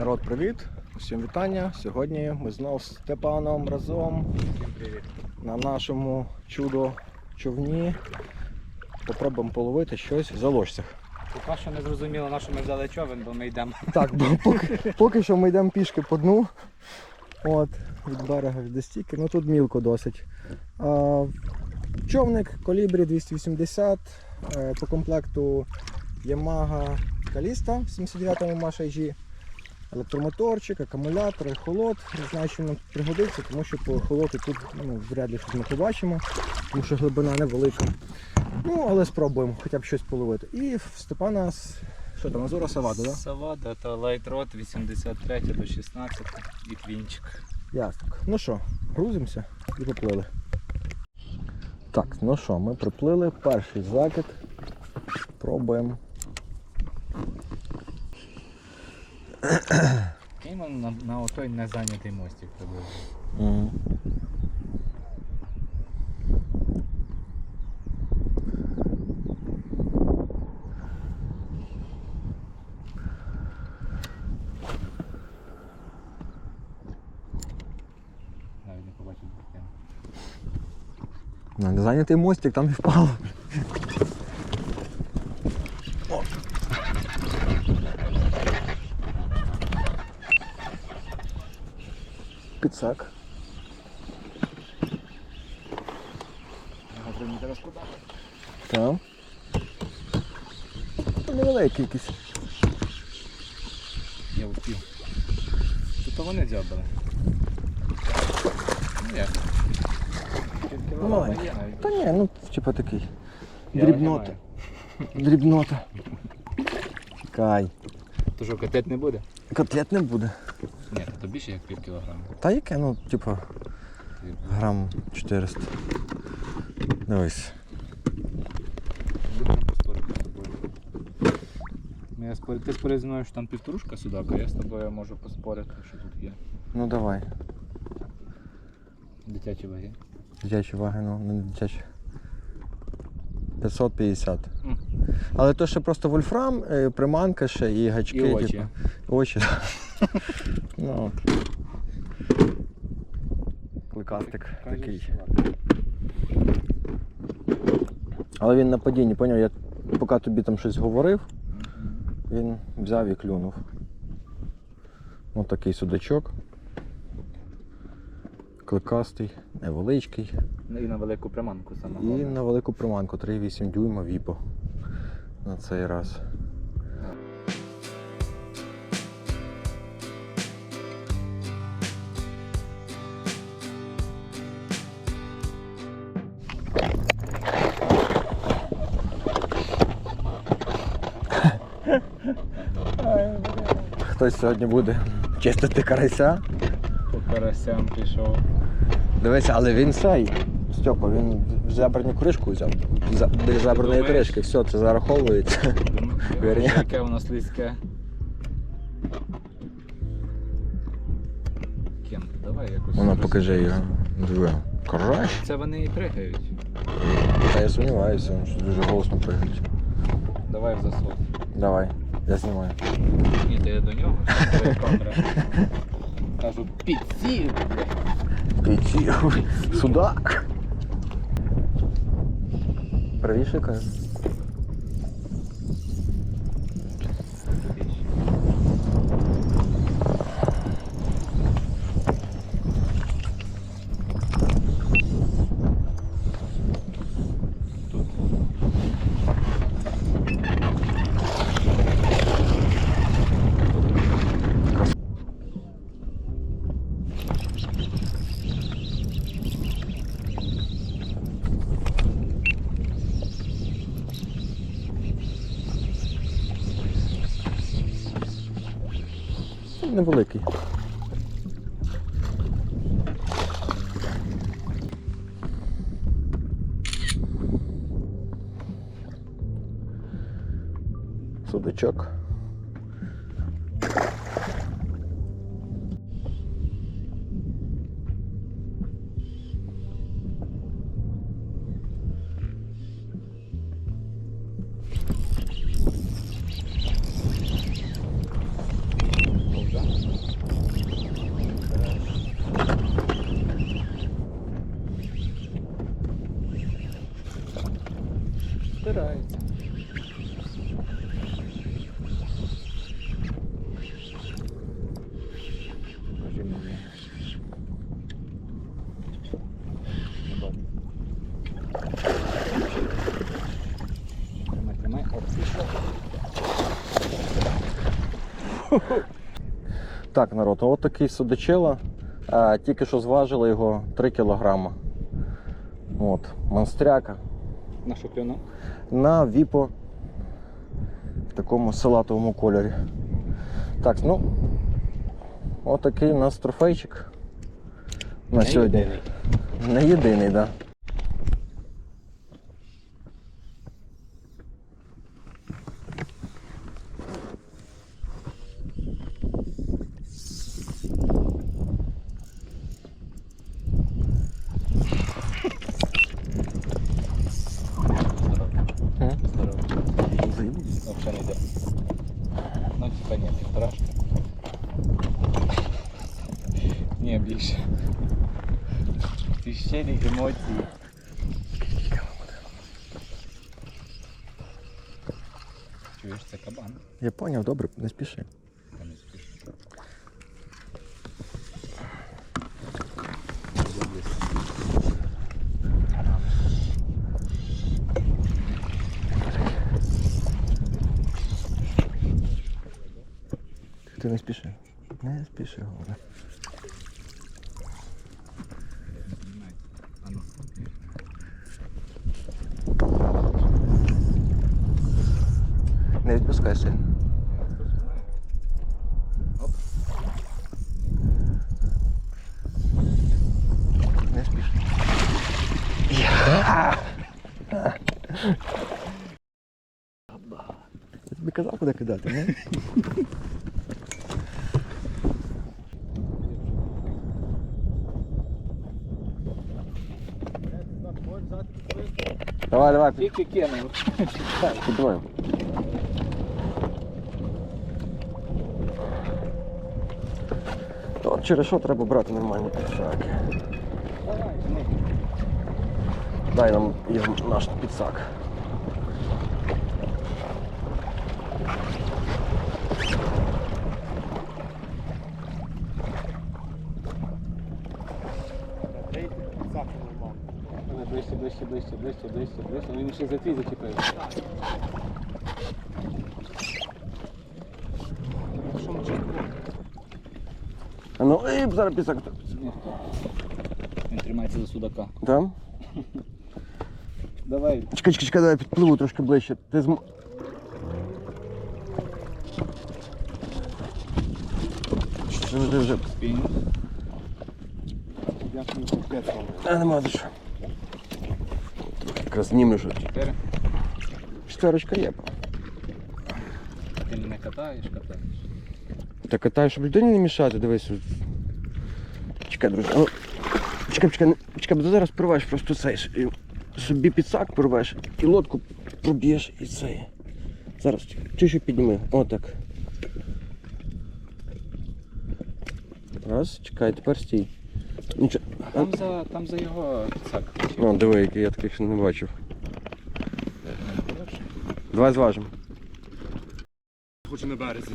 Народ, привіт! Усім вітання. Сьогодні ми знов з Степаном разом на нашому чудо човні. Попробуємо половити щось в заложцях. Поки що не зрозуміло, на що ми взяли човен, бо ми йдемо. Так, бо поки, поки що ми йдемо пішки по дну. От, від берега від стільки. Ну тут мілко досить. А, човник колібрі 280. е, По комплекту Yamaha Kalista 79 Маша IG. Електромоторчик, акумулятор, холод. Не знаю, що нам пригодиться, тому що по холоду тут ну, вряд ли щось ми побачимо, тому що глибина невелика. Ну, але спробуємо хоча б щось половити. І в Степана що там, Азура Савада, так? Да? Савада та Light 83 до 16 і твінчик. Ясно. Ну що, грузимося і поплили. Так, ну що, ми приплили, перший закид. Пробуємо. Кинемо на, на отой незайнятий мостик приблизно. Угу. Навіть не побачив. На незайнятий мостик там і впало. Так. Ну, Невеликий якийсь. Я впів. Тут вони? Тільки Ну, маленький. Та ні, ну типа такий. Дрібнота. Дрібнота. Чекай. То що, котлет не буде? Котлет не буде. Ні, то більше як пів кілограма. Та яке, ну, типа, грам 400. Дивись. Ну, Я спор... Ти спорив зі мною, що там півторушка судака, я з тобою можу поспорити, що тут є. Ну давай. Дитячі ваги. Дитячі ваги, ну, не дитячі. 550. М. Але то ще просто вольфрам, е, приманка ще і гачки. І очі. Типу. Очі. ну. Кликастик такий. Але він на падінні, поняв, я поки тобі там щось говорив, він взяв і клюнув. Ось такий судачок. Кликастий, невеличкий. Ну і на велику приманку саме. І на велику приманку 3,8 дюйма віпо. На цей раз. Хтось сьогодні буде чистити карася. По карасям пішов. Дивися, але він цей. Стьопа, він зебрану кришку взяв. За- Біля зебраної Думаєш? кришки, все, це зараховується. Вірняк. Яке воно слизьке. Кем? Давай якось. Воно роз- покажи його. Диви. Карась? Це вони і пригають. Та я сумніваюся, що дуже голосно пригають. Давай в засос. Давай, я знімаю. Ні, то я до нього. Давай камера. Кажу, підсів. Піці. Судак. Правіше каже. Тут. Невеликий. Судачок. Так, народ, от такий судачила. А, тільки що зважили його 3 кілограма. От, монстряка. На що? На віпо в такому салатовому кольорі. Так, ну, отакий у нас трофейчик на сьогодні. Не єдиний, так. Да. М? Здорово. Заїбись. Вообще не йде. Ну, типа ні, півторашка. Ні, більше. Впечатлення, емоції. Чуєш, це кабан? Я поняв, добре, не спіши. Та не спіш. Ти не спіши. Не спіши, головне. Не відпускай сильно. Оп. Не спіши. Я тобі казав, куди кидати, не? Давай, давай, Тільки кинув. піднімаємо. Через що треба брати нормальні підсаки. Дай нам наш підсак. Ближче, ближче, ближче, ближче, ближче, ближче. Він ще за твій зачепив. А ну, і зараз підсак. Ні. Він тримається за судака. Там? Давай. Чекай, чекай, чекай, давай підпливу трошки ближче. Ти зм... Що ти вже? Спінь. А, нема за що. Якраз знімеш. от. Чотири. Четверочка є. Ти не катаєш, катаєш. Та катаю, щоб людині не мішати, дивись. Чекай, друзі. Ну, чекай, чекай, чекай, бо ти зараз порвеш просто цей. Собі підсак порвеш і лодку проб'єш і цей. Зараз чуть-чуть підніми. Отак. Раз, чекай, тепер стій. Нічого. Там за, там за його підсак. О, диви, який я таких ще не бачив. Давай зважимо. Хочу на березі.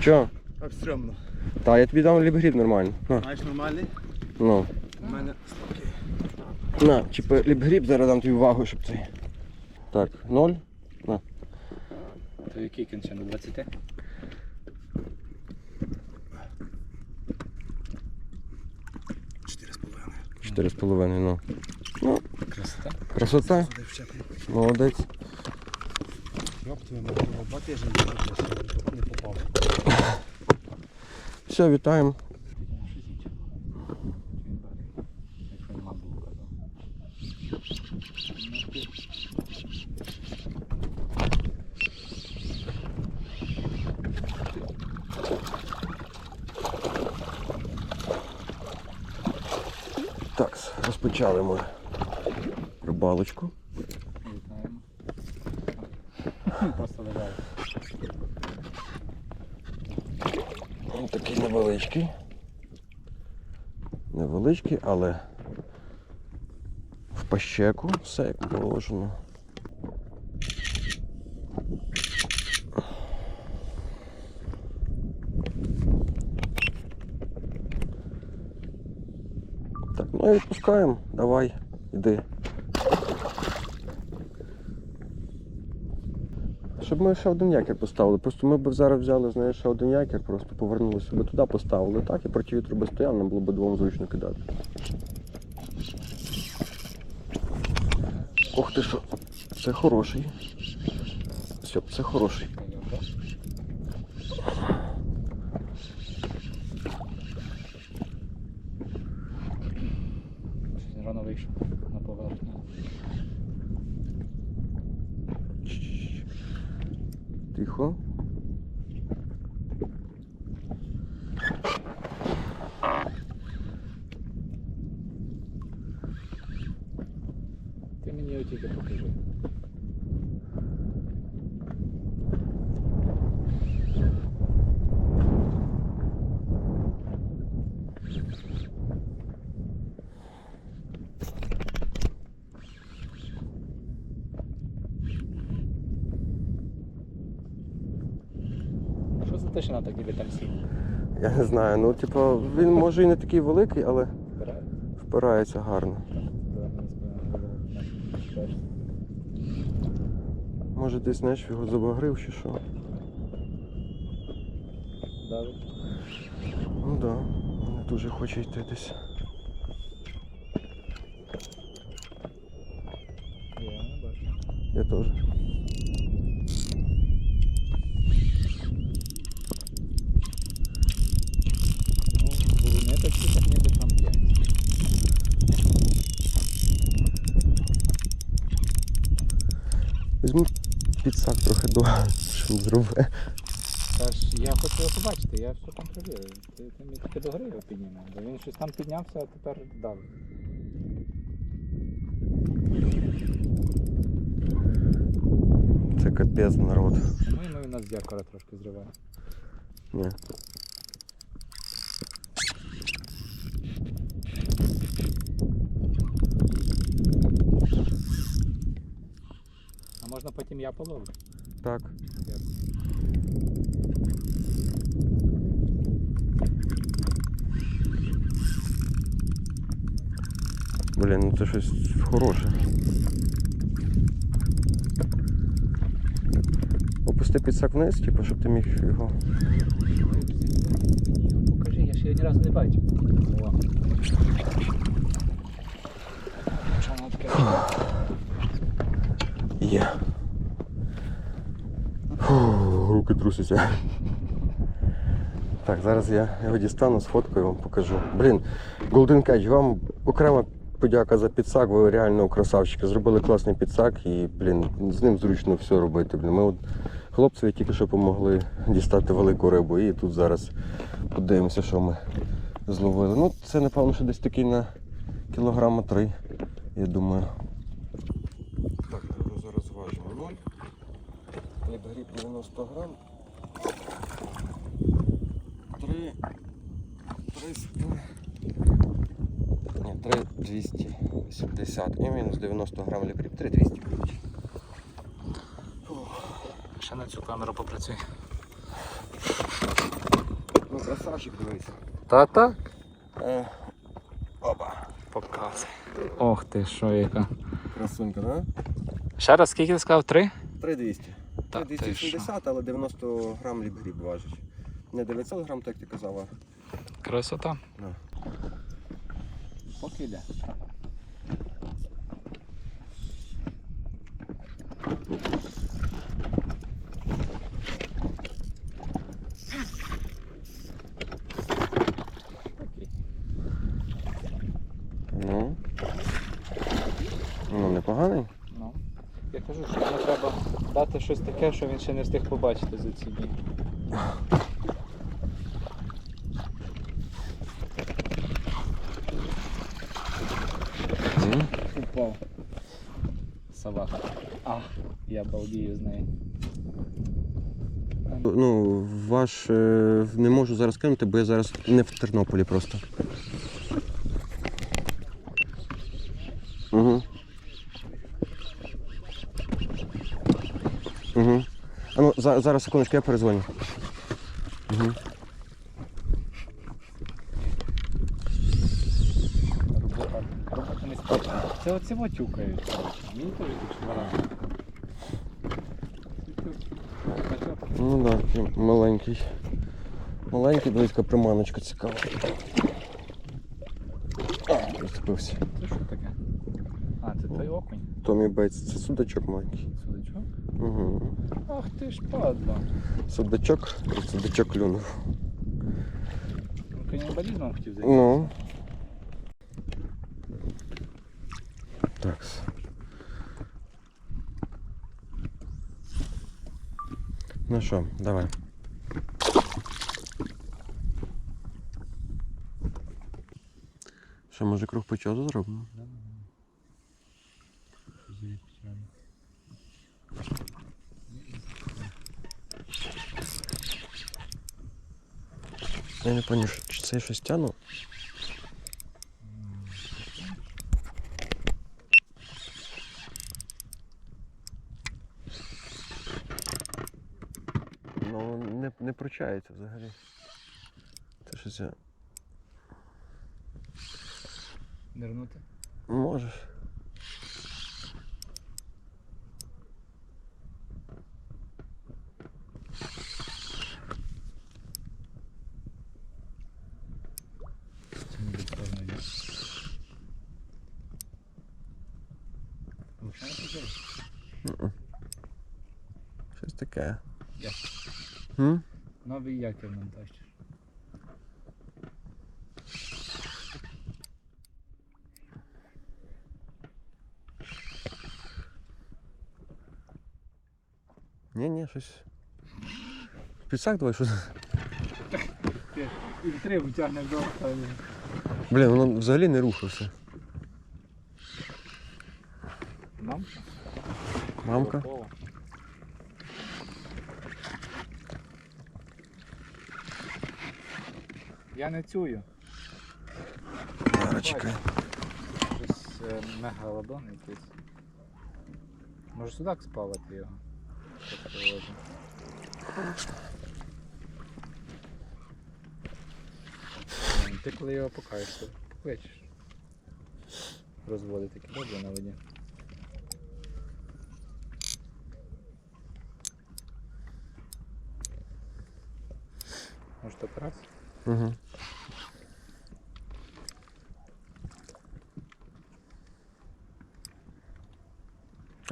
Чо? Так стрьомно. Та, я тобі дам лібгріб нормально. На, Маєш нормальний? ну. У мене слабкий. На, типу ліпгріб зараз дам тобі вагу, щоб цей. Так, ноль. То який кінче на 20? Чотири з половиною. Чотири з половиною, ну. Красота. Красота. Молодець. Йоп твою два тижні не попав. Все, вітаємо. Так, розпочали ми рибалочку. Вітаємо. Просто лежав. Ось такий невеличкий. Невеличкий, але в пащеку все як положено. Так, ну і відпускаємо. Давай, іди. Щоб ми ще один якір поставили. Просто ми б зараз взяли, знаєш, ще один якір, просто повернулися би туди, поставили так, і проти вітру би стояв, нам було б двом зручно кидати. Ох ти що, це хороший. Все, це хороший. Щось рано вийшов на поверхню. Тихо. Ти мені його тільки покажи. Що за тишина так ніби там сів? Я не знаю, ну типу, він може і не такий великий, але впирається гарно. Може десь знаєш, його забагрив чи що. Давид? Ну так, да. не дуже хоче йти десь. Я не бачу. Я теж. Ну, буруни такі, так ніби там є. Візьму підсак трохи до шум зробив. Та ж я хочу його побачити, я все там провірив. Ти, ти мені тільки до гри його підніме. Бо він щось там піднявся, а тепер дав. Це капець народ. По-моєму, він нас дякора трошки зриває. Ні. Можна потім я половлю? Так. Блін, ну це щось хороше. Опусти підсак вниз, типу, щоб ти міг його. Покажи, я ще його ні разу не бачив. Є. Фу, руки трусяться. Так, зараз я його дістану, сфоткаю вам покажу. Блін, Golden Catch, вам окрема подяка за підсак, ви реально красавчики. Зробили класний підсак і, блін, з ним зручно все робити. Блін. Ми от хлопцеві тільки що допомогли дістати велику рибу і тут зараз подивимося, що ми зловили. Ну, це напевно, що десь такий на кілограма три, я думаю. Так, зараз важимо 0. Лебгріб 90 грам. 3. 300. Ні, 3 280. І мінус 90 грам лебгріб. 3 200. коротше. Ще на цю камеру попрацюй. Ну, красавчик дивися. Та-та? Е, опа. Показуй. Ох ти, що яка. Красунька, да? Ще раз, скільки ти сказав? Три? 3200. Та ти 280, але 90 грам лібгріб важить. Не 900 грам, так як ти казала. Красота. Да. Поки йде. Окей. Ну. Ну, непоганий. Ну, я кажу, що йому треба дати щось таке, що він ще не встиг побачити за ці дні. Упав. Собака. А, я балдію з неї. Ну, ваш е, не можу зараз кинути, бо я зараз не в Тернополі просто. Угу. А ну, за, зараз секундочку, я перезвоню. Угу. Це оці тюкають. Мені теж швара. Ну так, да, маленький. Маленький, дивіться, приманочка цікава. Зацепився. Це що таке? А, це той окунь. Томі Бейтс, це судачок маленький. Судачок. Угу. Ах ти ж падла. Судачок, і судачок клюнув. Ну, канібалізмом хотів зайти. Ну. Так. Ну що, давай. Що, може круг почату зробимо? Я не пам'ятаю, чи це я щось тягну? Ну, не, не пручається взагалі. Це щось я. Нирнути. Можеш. якір нам тащиш. Ні, ні, щось. Підсак давай, що. Ти і три витягнеш до останнього. Блін, воно взагалі не рухався. Нам? Мамка. Я не. Зараз чекай. Щось е, мегалодон якийсь. Може судак спалити його. Так привозимо. Ти коли його покаєш, то покличеш. Розводить такі добре на воді. Може то карась? Угу.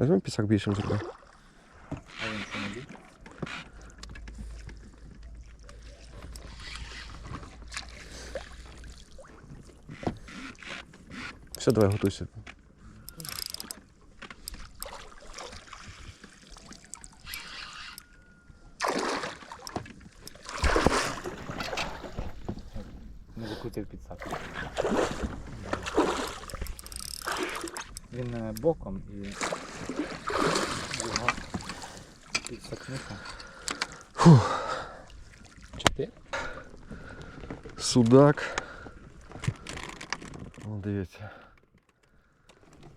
Візьми пісак більшим зроби. А він не? Все, давай готуйся. Не закрутив підсак. Він е, боком і його підсакнуто. Чотири? Судак. О, дивіться.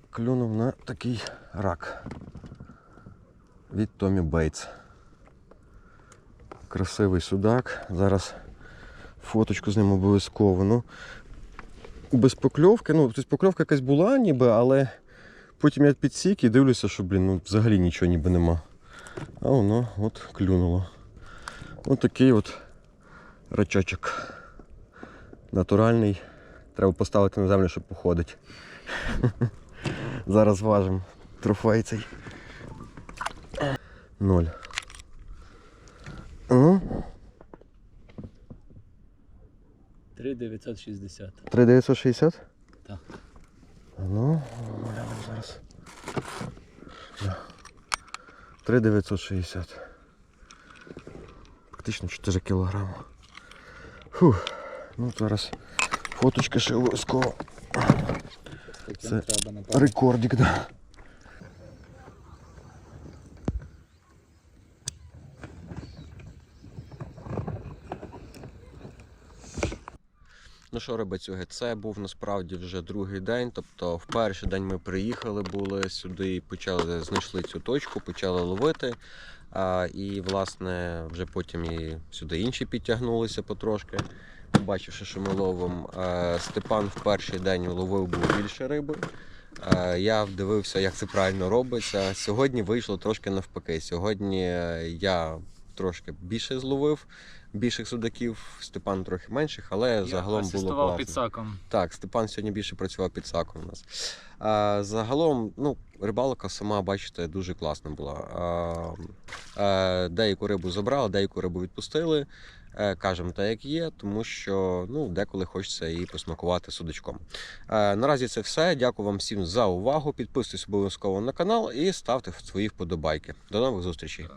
Клюнув на такий рак. Від Томі Бейтс. Красивий судак. Зараз фоточку з ним обов'язково. Ну, без покльовки. Ну, тобто покльовка якась була ніби, але потім я підсік і дивлюся, що, блін, ну взагалі нічого ніби нема. А воно от клюнуло. Ось такий от рачочок. Натуральний. Треба поставити на землю, щоб походить. Зараз важимо трофей цей. Ноль. Ну, 3,960. 3960? Так. Ну, глянемо зараз. Да. 3960. Фактично 4 кілограми. Фух. Ну, зараз фоточка ще обов'язково. Це. Рекордик, да. Ну що, ребятюги, це був насправді вже другий день. Тобто, в перший день ми приїхали, були сюди і почали знайшли цю точку, почали ловити. А, і, власне, вже потім і сюди інші підтягнулися потрошки. Побачивши, що ми ловимо. Е, Степан в перший день ловив був більше риби. Е, Я дивився, як це правильно робиться. Сьогодні вийшло трошки навпаки. Сьогодні е, я трошки більше зловив, більших судаків, Степан трохи менших, але загалом було класно. під саком. Так, Степан сьогодні більше працював під саком у нас. А, загалом, ну, рибалка сама, бачите, дуже класна була. А, деяку рибу забрали, деяку рибу відпустили. Е, кажемо так, як є, тому що ну, деколи хочеться і посмакувати судочком. Е, наразі це все. Дякую вам всім за увагу. Підписуйтесь обов'язково на канал і ставте свої вподобайки. До нових зустрічей.